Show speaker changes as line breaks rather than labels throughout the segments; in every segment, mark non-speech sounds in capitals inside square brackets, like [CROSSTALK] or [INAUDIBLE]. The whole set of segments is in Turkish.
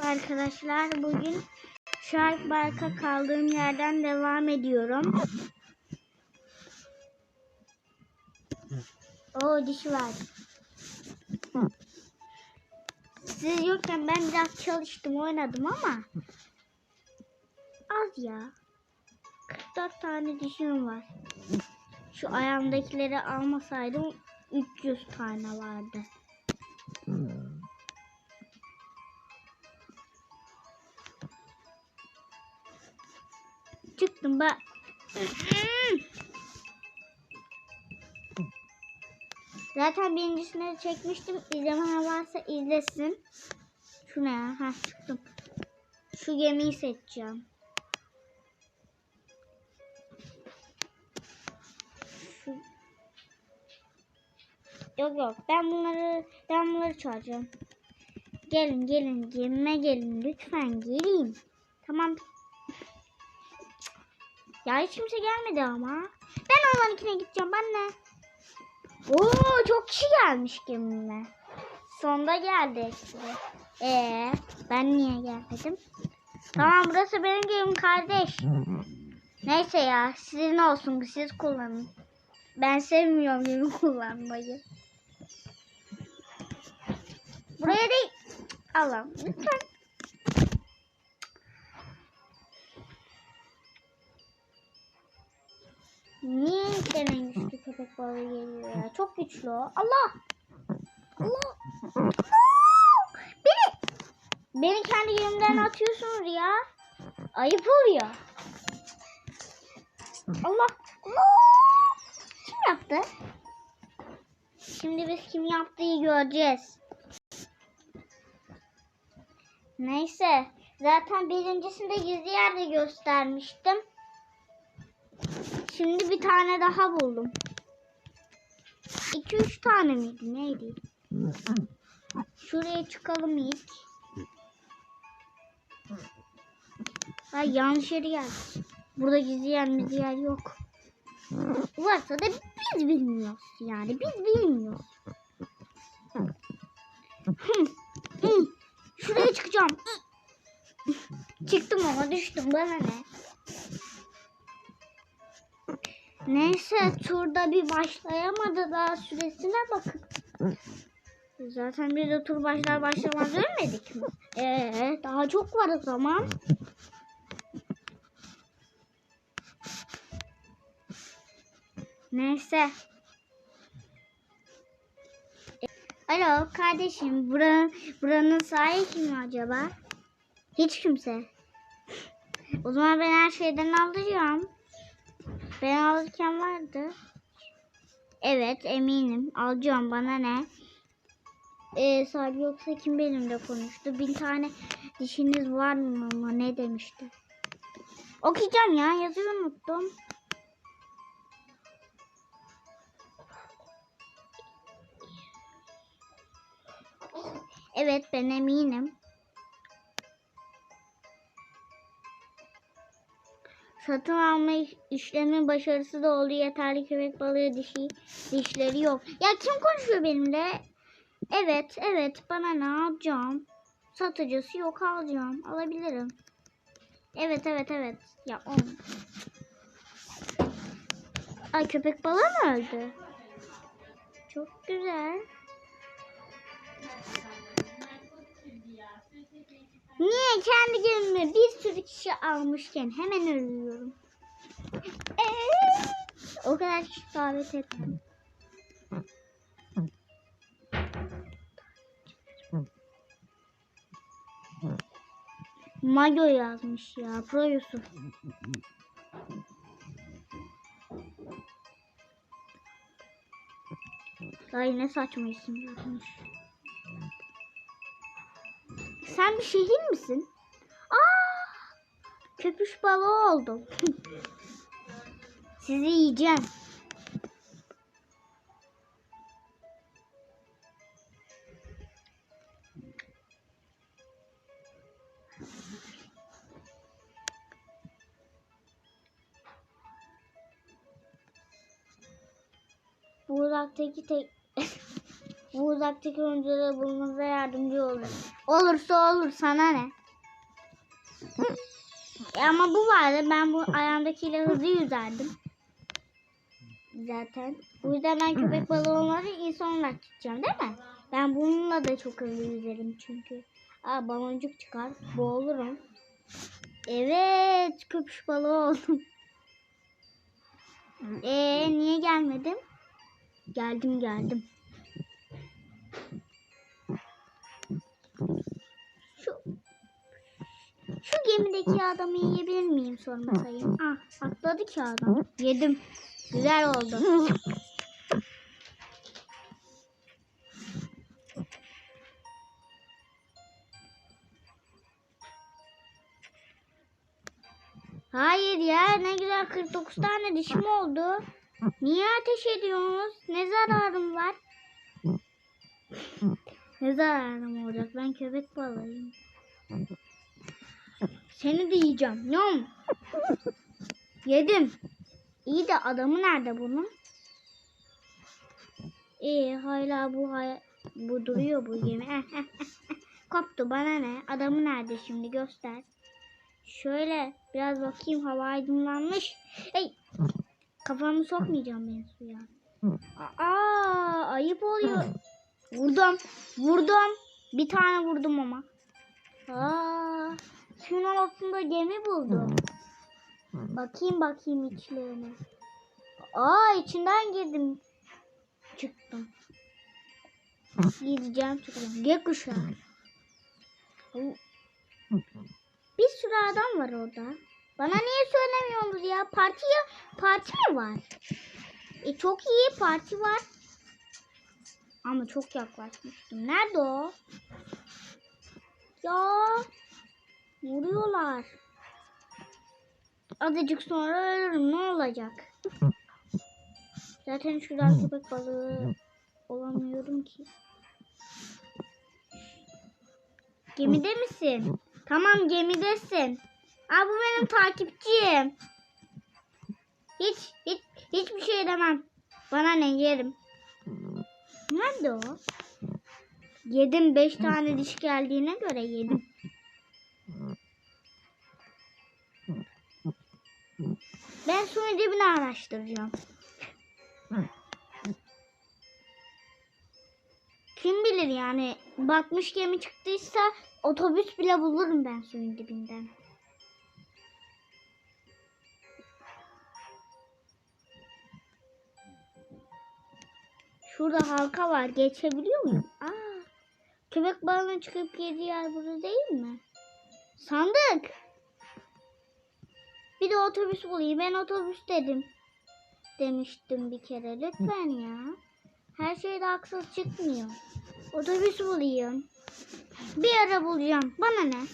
Arkadaşlar bugün Shark Bark'a kaldığım yerden devam ediyorum. O dişi var. Siz yokken ben biraz çalıştım oynadım ama az ya. 44 tane dişim var. Şu ayağımdakileri almasaydım 300 tane vardı. Çıktım bak. Zaten birincisini çekmiştim. İzlemeyen varsa izlesin. Şu ne? Ha çıktım. Şu gemiyi seçeceğim. Şu... Yok yok. Ben bunları ben bunları çağıracağım. Gelin gelin gemime gelin lütfen gelin. Tamam. Ya hiç kimse gelmedi ama. Ben onlarınkine gideceğim ben ne? Oo çok kişi gelmiş gemime. Sonda geldi. Ee, ben niye gelmedim? Tamam burası benim gemim kardeş. Neyse ya sizin olsun siz kullanın. Ben sevmiyorum gemi [LAUGHS] kullanmayı. Buraya değil. Allah'ım lütfen. Niye ilk en güçlü köpek balığı geliyor ya? Çok güçlü o. Allah! Allah! Allah! Beni! Beni kendi yerimden atıyorsunuz ya. Ayıp oluyor. Allah! Allah! Kim yaptı? Şimdi biz kim yaptığı göreceğiz. Neyse. Zaten birincisinde gizli yerde göstermiştim. Şimdi bir tane daha buldum. 2-3 tane miydi neydi? Şuraya çıkalım ilk. Ay yanlış yere geldik. Burada gizli yer yok. Varsa da biz bilmiyoruz yani biz bilmiyoruz. Şuraya çıkacağım. Çıktım ama düştüm bana ne? Neyse turda bir başlayamadı daha süresine bakın. Zaten biz de tur başlar başlamaz ölmedik mi? Ee, daha çok var o zaman. Neyse. Alo kardeşim buranın, buranın sahibi kim acaba? Hiç kimse. O zaman ben her şeyden alacağım. Ben alırken vardı. Evet eminim. Alacağım bana ne? Ee, sahibi yoksa kim benimle konuştu? Bin tane dişiniz var mı ama ne demişti? Okuyacağım ya yazıyı unuttum. Evet ben eminim. Satın alma iş- işlemi başarısı da oldu. Yeterli köpek balığı dişi dişleri yok. Ya kim konuşuyor benimle? Evet, evet. Bana ne yapacağım? Satıcısı yok alacağım. Alabilirim. Evet, evet, evet. Ya on. Ay köpek balığı mı öldü? Çok güzel. Niye kendi günümü bir sürü kişi almışken hemen ölüyorum? Ee, o kadar kişi davet ettim. Mayo yazmış ya. Pro Yusuf. Ay ne saçma isim yazmış. Sen bir şehir misin? Aa! Köpüş balığı oldum. [LAUGHS] Sizi yiyeceğim. Bu uzaktaki tek Bu uzaktaki oyuncuları bulmanıza yardımcı olur. Olursa olur sana ne? [LAUGHS] Ama bu vardı. Ben bu ayağımdakiyle hızlı yüzerdim. Zaten. Bu yüzden ben köpek balığı olmadı insan olarak tutacağım değil mi? Ben bununla da çok hızlı yüzerim çünkü. Aa baloncuk çıkar. Boğulurum. Evet köpüş balığı oldum. Ee niye gelmedim? Geldim geldim. Şu şu gemideki adamı yiyebilir miyim sormasayım? Ah atladı ki adam. Yedim. Güzel oldu. Hayır ya ne güzel 49 tane dişim oldu. Niye ateş ediyorsunuz? Ne zararım var? Ne zararım olacak? Ben köpek balığıyım. Seni de yiyeceğim. Yom. Yedim. İyi de adamı nerede bunun? İyi hala bu hay bu duruyor bu gemi. [LAUGHS] Koptu bana ne? Adamı nerede şimdi göster. Şöyle biraz bakayım hava aydınlanmış. Hey kafamı sokmayacağım ben suya. Aa ayıp oluyor. Vurdum. Vurdum. Bir tane vurdum ama. Aa suyun altında gemi buldum. Bakayım bakayım içlerine. Aa içinden girdim. Çıktım. Gideceğim çıkacağım. Gökkuşağı. Bir sürü adam var orada. Bana niye söylemiyorsunuz ya? Partiye parti mi var? E çok iyi parti var. Ama çok yaklaşmıştım. Nerede o? Ya vuruyorlar. Azıcık sonra ölürüm. Ne olacak? Zaten şuradan köpek balığı olamıyorum ki. Gemide misin? Tamam gemidesin. Aa bu benim takipçim. Hiç hiç hiçbir şey demem. Bana ne yerim. Nerede o? Yedim beş tane diş geldiğine göre yedim. Ben suyun dibini araştıracağım. Kim bilir yani batmış gemi çıktıysa otobüs bile bulurum ben suyun dibinden. Şurada halka var. Geçebiliyor muyum? Aa, köpek balığının çıkıp girdiği yer burada değil mi? Sandık. Bir de otobüs bulayım. Ben otobüs dedim. Demiştim bir kere. Lütfen ya. Her şeyde haksız çıkmıyor. Otobüs bulayım. Bir ara bulacağım. Bana ne?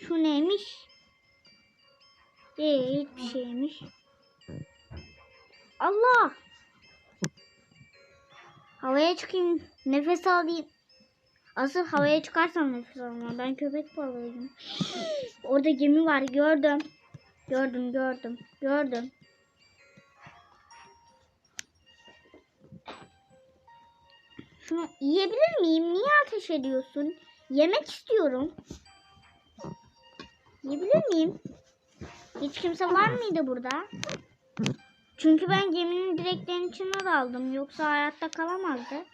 Şu neymiş? Değil hiçbir şeymiş. Allah! Havaya çıkayım. Nefes alayım. Asıl havaya çıkarsam nefes alamam. Ben köpek balığıyım. [GASPS] Orada gemi var. Gördüm. Gördüm gördüm. Gördüm. Şunu yiyebilir miyim? Niye ateş ediyorsun? Yemek istiyorum. Yiyebilir miyim? Hiç kimse var mıydı burada? Çünkü ben geminin direklerinin içine daldım. Yoksa hayatta kalamazdı.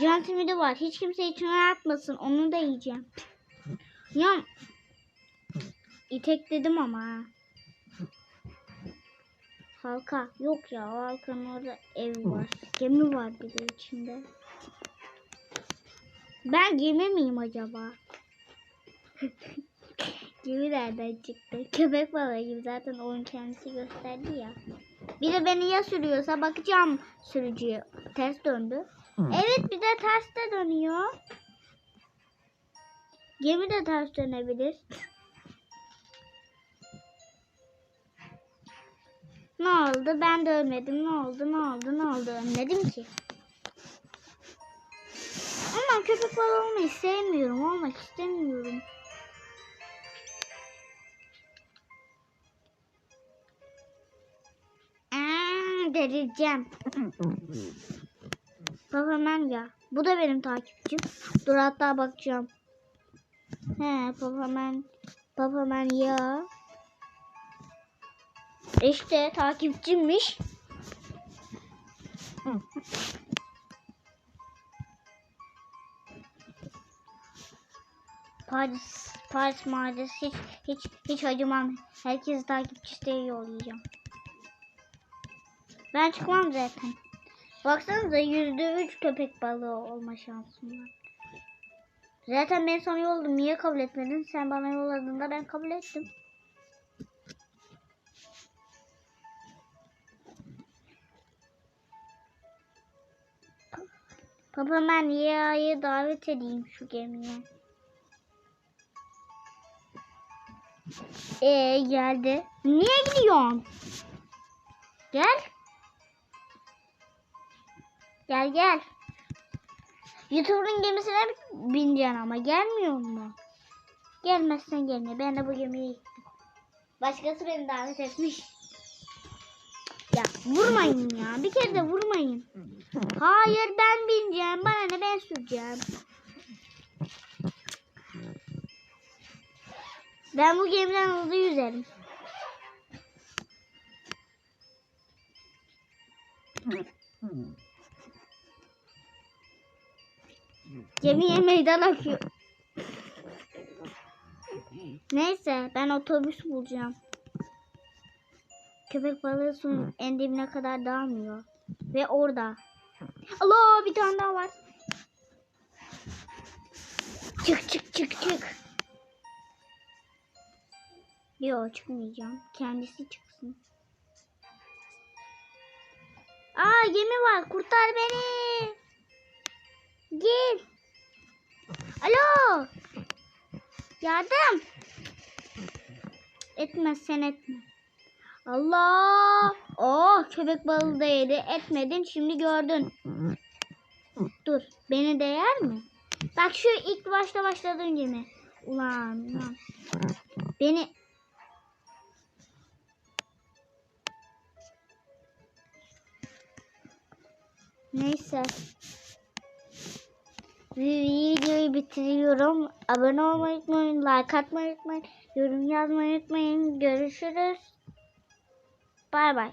Can simidi var. Hiç kimse içine atmasın. Onu da yiyeceğim. Ya itekledim ama. ha. Halka. Yok ya halkanın orada ev var. Gemi var bir de içinde. Ben gemi miyim acaba? [LAUGHS] Gemi nereden çıktı? [LAUGHS] Köpek balığı gibi zaten oyun kendisi gösterdi ya. Bir de beni ya sürüyorsa bakacağım sürücüye. Ters döndü. Evet bir de ters de dönüyor. Gemi de ters dönebilir. Ne oldu? Ben de ölmedim. Ne oldu? Ne oldu? Ne oldu? Ölmedim ki. Ama köpek balığı olmayı sevmiyorum. Olmak istemiyorum. Delireceğim. Bak hemen ya. Bu da benim takipçim. Dur hatta bakacağım. He Papamen. Papamen ya. İşte takipçimmiş. Paris, Paris Mahallesi hiç, hiç, hiç acımam. Herkes takipçisi yollayacağım. Ben çıkmam zaten. Baksanıza yüzde üç köpek balığı olma şansım var. Zaten ben sana yolladım. Niye kabul etmedin? Sen bana yolladığında ben kabul ettim. Baba ben Ya'yı davet edeyim şu gemiye. Ee geldi. Niye gidiyorsun? Gel. Gel gel. YouTuber'ın gemisine bineceksin ama gelmiyor mu? Gelmezsen gelme. Ben de bu gemiye gittim. Başkası beni davet etmiş. Ya vurmayın ya. Bir kere de vurmayın. Hayır ben bineceğim. Bana ne ben süreceğim. Ben bu gemiden hızlı yüzerim. Gemiye meydan akıyor. Neyse ben otobüs bulacağım. Köpek balığı suyun en dibine kadar dalmıyor. Ve orada. Allah bir tane daha var. Çık çık çık çık. Yok çıkmayacağım. Kendisi çıksın. Aa gemi var. Kurtar beni. Gel. Alo. Yardım. Etmez sen etme. Allah. Oh köpek balığı da yedi. Etmedin şimdi gördün. Dur. Beni değer mi? Bak şu ilk başta başladığın gemi. Ulan ulan. Beni Neyse. Videoyu bitiriyorum. Abone olmayı unutmayın. Like atmayı unutmayın. Yorum yazmayı unutmayın. Görüşürüz. Bay bay.